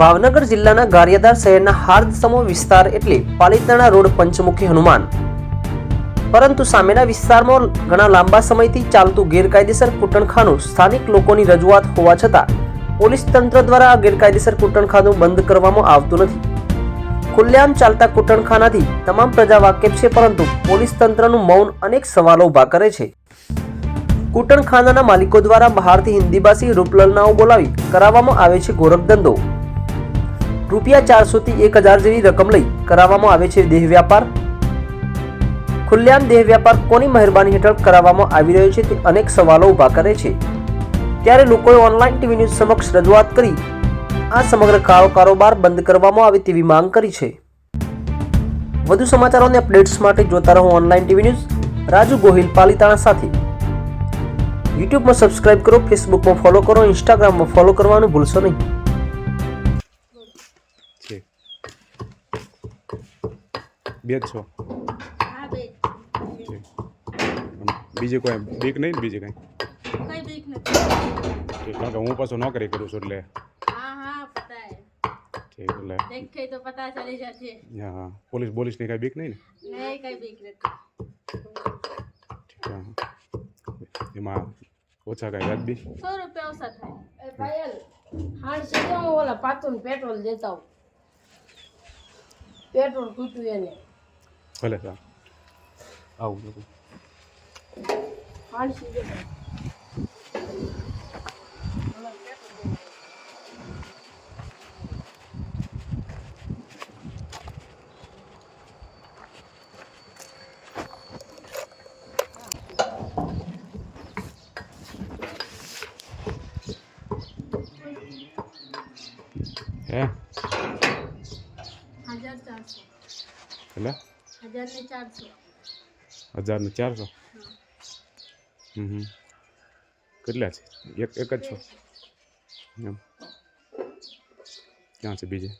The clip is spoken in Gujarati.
ભાવનગર જિલ્લાના ગારિયાદાર શહેરના હાર્દસમો વિસ્તાર એટલે પાલિતાણા રોડ પંચમુખી હનુમાન. પરંતુ સામેના વિસ્તારમાં ઘણા લાંબા સમયથી ચાલતું ગેરકાયદેસર કૂટણખાનું સ્થાનિક લોકોની રજૂઆત હોવા છતાં પોલીસ તંત્ર દ્વારા આ ગેરકાયદેસર કૂટણખાનું બંધ કરવામાં આવતું નથી. ખુલ્લેઆમ ચાલતા કૂટણખાનાથી તમામ પ્રજા વાકેફ છે પરંતુ પોલીસ તંત્રનું મૌન અનેક સવાલો ઊભા કરે છે. કૂટણખાનાના માલિકો દ્વારા બહારથી હિન્દી ભાષી રૂપલલનાઓ બોલાવી કરાવવામાં આવે છે ગોરખધંધો રૂપિયા ચારસોથી એક હજાર જેવી રકમ લઈ કરાવવામાં આવે છે દેહ વ્યાપાર. ખુલ્લેઆમ દેહ વ્યાપાર કોની મહેરબાની હેઠળ કરાવવામાં આવી રહ્યો છે તે અનેક સવાલો ઊભા કરે છે. ત્યારે લોકોએ ઓનલાઈન ટીવી ન્યૂઝ સમક્ષ રજૂઆત કરી, આ સમગ્ર કાળો કારોબાર બંધ કરવામાં આવે તેવી માંગ કરી છે. વધુ સમાચારો અને અપડેટ્સ માટે જોતા રહો online TV news, Raju Gohil Palitana સાથે. યુટ્યુબમાં સબસ્ક્રાઇબ કરો, ફેસબુકમાં ફોલો કરો, ઇન્સ્ટાગ્રામમાં ફોલો કરવાનું ભૂલશો નહીં. બે જ છો બીજી કોઈ બીક નહીં ને બીજી કઈ કારણ કે હું પાછું નોકરી કરું છું એટલે ઠીક એટલે દેખે તો પતા ચલી જશે હા પોલીસ બોલીસ ની કઈ બીક નહીં ને નહીં કઈ બીક નથી એમાં ઓછા કઈ વ્યાજબી સો રૂપિયા ઓછા થાય પાયલ હાડ સીધો ઓલા પાતું પેટ્રોલ દેતા પેટ્રોલ ખૂટ્યું એને ભલે સર આવું બધું હે હજાર ચારસો એટલે હજાર ને ચારસો? હમ હમ. કેટલા છે? એક એક જ છો? એમ. ક્યાં છે બીજે?